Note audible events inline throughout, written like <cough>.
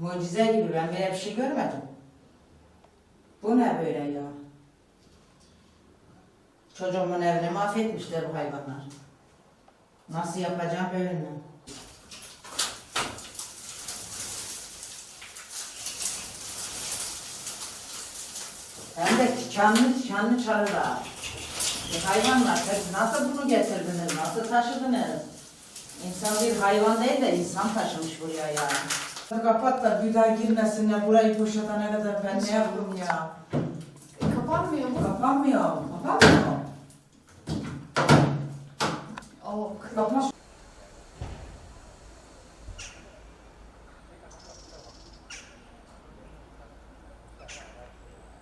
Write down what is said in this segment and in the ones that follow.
Mucize gibi ben böyle bir şey görmedim. Bu ne böyle ya? Çocuğumun evini mahvetmişler bu hayvanlar. Nasıl yapacağım böyle? Hem de çanlı çanlı çalılar. E, hayvanlar siz nasıl bunu getirdiniz, nasıl taşıdınız? İnsan bir hayvan değil de insan taşımış buraya yani. Kapat da bir daha girmesinler. Burayı boşaltana kadar ben ne yaptım ya? Kapanmıyor mu? Kapanmıyor. Kapanmıyor. Oo.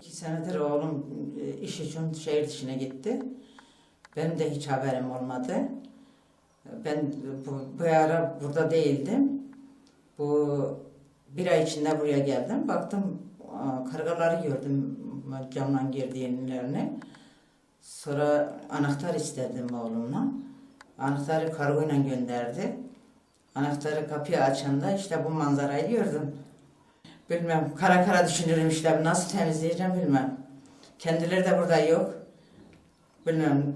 İki senedir oğlum e, iş için şehir dışına gitti. Benim de hiç haberim olmadı. Ben bu, bu ara burada değildim. Bu bir ay içinde buraya geldim. Baktım kargaları gördüm camdan girdiğinlerini. Sonra anahtar istedim oğlumla. Anahtarı kargoyla gönderdi. Anahtarı kapıyı açanda işte bu manzarayı gördüm. Bilmem kara kara düşünürüm işte nasıl temizleyeceğim bilmem. Kendileri de burada yok. Bilmem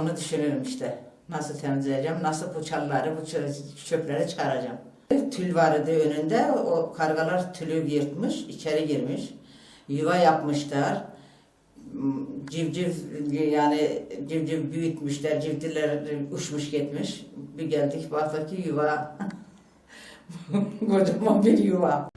onu düşünürüm işte. Nasıl temizleyeceğim, nasıl bu çalıları, bu çö- çöpleri çıkaracağım. Tül vardı önünde, o kargalar tülü yırtmış, içeri girmiş. Yuva yapmışlar. Civciv yani civciv büyütmüşler, civcivler uçmuş gitmiş. Bir geldik baktık ki yuva, <laughs> kocaman bir yuva.